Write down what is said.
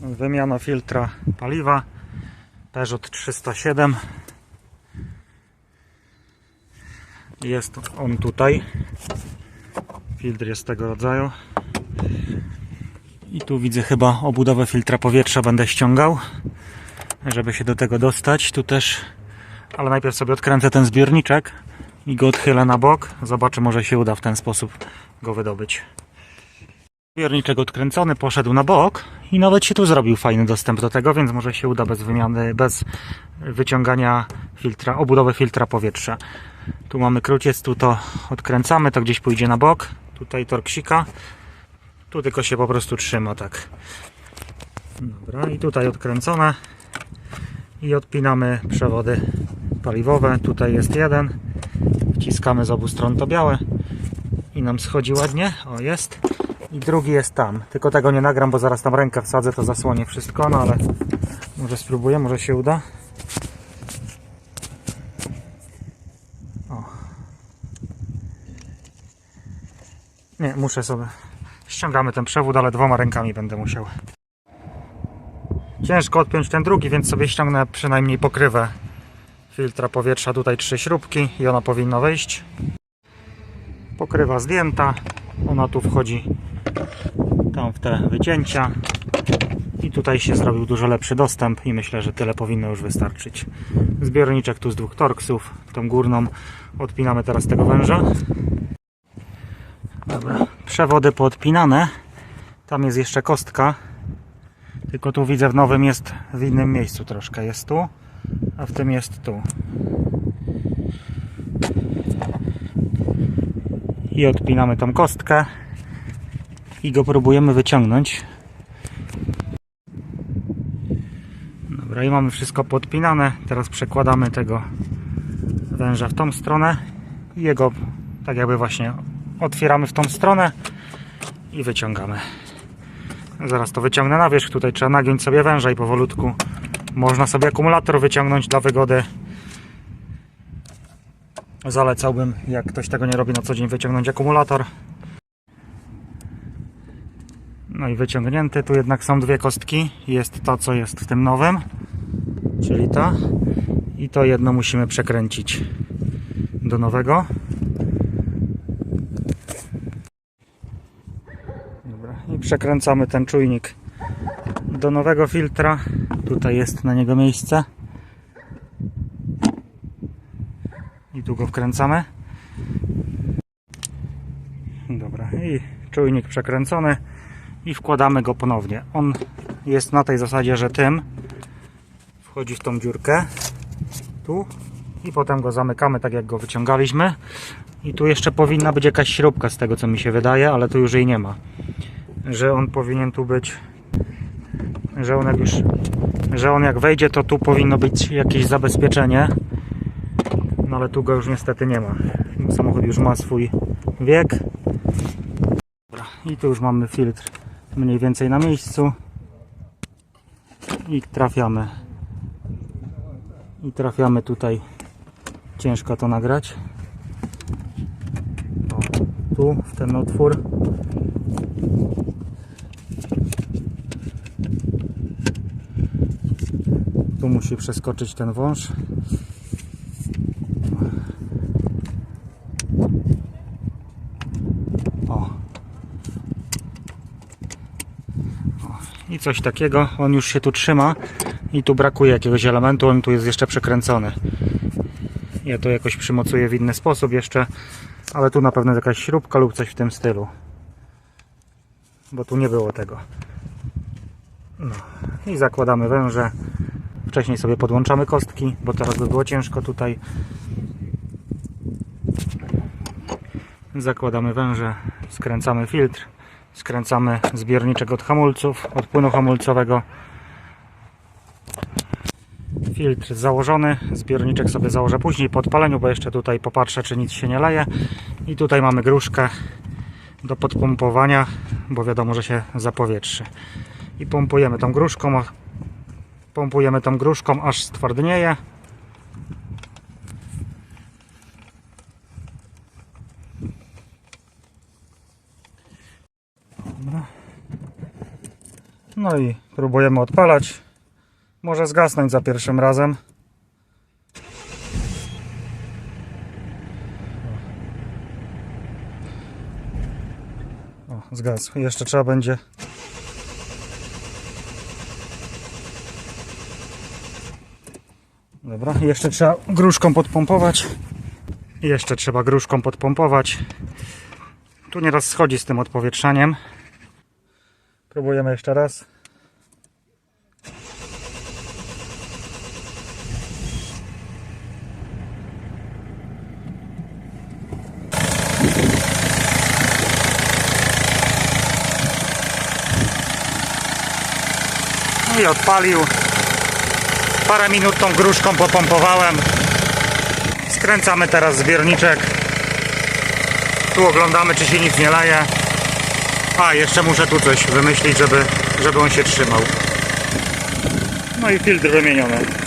Wymiana filtra paliwa Peugeot 307 Jest on tutaj. Filtr jest tego rodzaju. I tu widzę chyba obudowę filtra powietrza będę ściągał żeby się do tego dostać. Tu też ale najpierw sobie odkręcę ten zbiorniczek i go odchylę na bok. Zobaczę może się uda w ten sposób go wydobyć Zbiorniczek odkręcony poszedł na bok i nawet się tu zrobił fajny dostęp do tego, więc może się uda bez wymiany, bez wyciągania filtra, obudowy filtra powietrza. Tu mamy króciec, tu to odkręcamy, to gdzieś pójdzie na bok. Tutaj torksika. Tu tylko się po prostu trzyma, tak. Dobra, i tutaj odkręcone. I odpinamy przewody paliwowe. Tutaj jest jeden. Wciskamy z obu stron to białe. I nam schodzi ładnie. O, jest i drugi jest tam. Tylko tego nie nagram, bo zaraz tam rękę wsadzę, to zasłonię wszystko, no ale może spróbuję, może się uda. O. Nie, muszę sobie. Ściągamy ten przewód, ale dwoma rękami będę musiał. Ciężko odpiąć ten drugi, więc sobie ściągnę przynajmniej pokrywę filtra powietrza. Tutaj trzy śrubki i ona powinna wejść. Pokrywa zdjęta. Ona tu wchodzi tam w te wycięcia i tutaj się zrobił dużo lepszy dostęp i myślę, że tyle powinno już wystarczyć. Zbiorniczek tu z dwóch torksów, tą górną odpinamy teraz tego węża. Dobra, przewody poodpinane. Tam jest jeszcze kostka. Tylko tu widzę w nowym jest w innym miejscu troszkę. Jest tu, a w tym jest tu. I odpinamy tą kostkę i go próbujemy wyciągnąć. Dobra, i mamy wszystko podpinane. Teraz przekładamy tego węża w tą stronę i jego tak jakby właśnie otwieramy w tą stronę i wyciągamy. Zaraz to wyciągnę na wierzch. Tutaj trzeba nagiąć sobie węża i powolutku można sobie akumulator wyciągnąć dla wygody. Zalecałbym, jak ktoś tego nie robi na co dzień, wyciągnąć akumulator. No i wyciągnięty. Tu jednak są dwie kostki. Jest to, co jest w tym nowym, czyli ta. I to jedno musimy przekręcić do nowego. Dobra. I przekręcamy ten czujnik do nowego filtra. Tutaj jest na niego miejsce. I tu go wkręcamy. Dobra. I czujnik przekręcony i wkładamy go ponownie. On jest na tej zasadzie, że tym wchodzi w tą dziurkę tu i potem go zamykamy tak jak go wyciągaliśmy. I tu jeszcze powinna być jakaś śrubka z tego co mi się wydaje, ale tu już jej nie ma. Że on powinien tu być że on jak już że on jak wejdzie to tu powinno być jakieś zabezpieczenie. No ale tu go już niestety nie ma. Samochód już ma swój wiek. Dobra, i tu już mamy filtr mniej więcej na miejscu. I trafiamy. I trafiamy tutaj. Ciężko to nagrać. O, tu w ten otwór. Tu musi przeskoczyć ten wąż o i coś takiego. On już się tu trzyma i tu brakuje jakiegoś elementu, on tu jest jeszcze przekręcony. Ja to jakoś przymocuję w inny sposób jeszcze, ale tu na pewno jakaś śrubka lub coś w tym stylu. Bo tu nie było tego. No. I zakładamy węże. Wcześniej sobie podłączamy kostki, bo teraz by było ciężko tutaj. Zakładamy węże, skręcamy filtr skręcamy zbiorniczek od hamulców, od płynu hamulcowego. Filtr założony, zbiorniczek sobie założę później po odpaleniu, bo jeszcze tutaj popatrzę, czy nic się nie leje. I tutaj mamy gruszkę do podpompowania, bo wiadomo, że się zapowietrzy. I pompujemy tą gruszką, pompujemy tą gruszką, aż stwardnieje. No i próbujemy odpalać. Może zgasnąć za pierwszym razem. O, zgasł. Jeszcze trzeba będzie Dobra, jeszcze trzeba gruszką podpompować. Jeszcze trzeba gruszką podpompować. Tu nieraz schodzi z tym odpowietrzaniem. Próbujemy jeszcze raz. No i odpalił. Parę minut tą gruszką popompowałem. Skręcamy teraz zbiorniczek. Tu oglądamy, czy się nic nie leje. A, jeszcze muszę tu coś wymyślić, żeby, żeby on się trzymał. No i filtr wymieniony.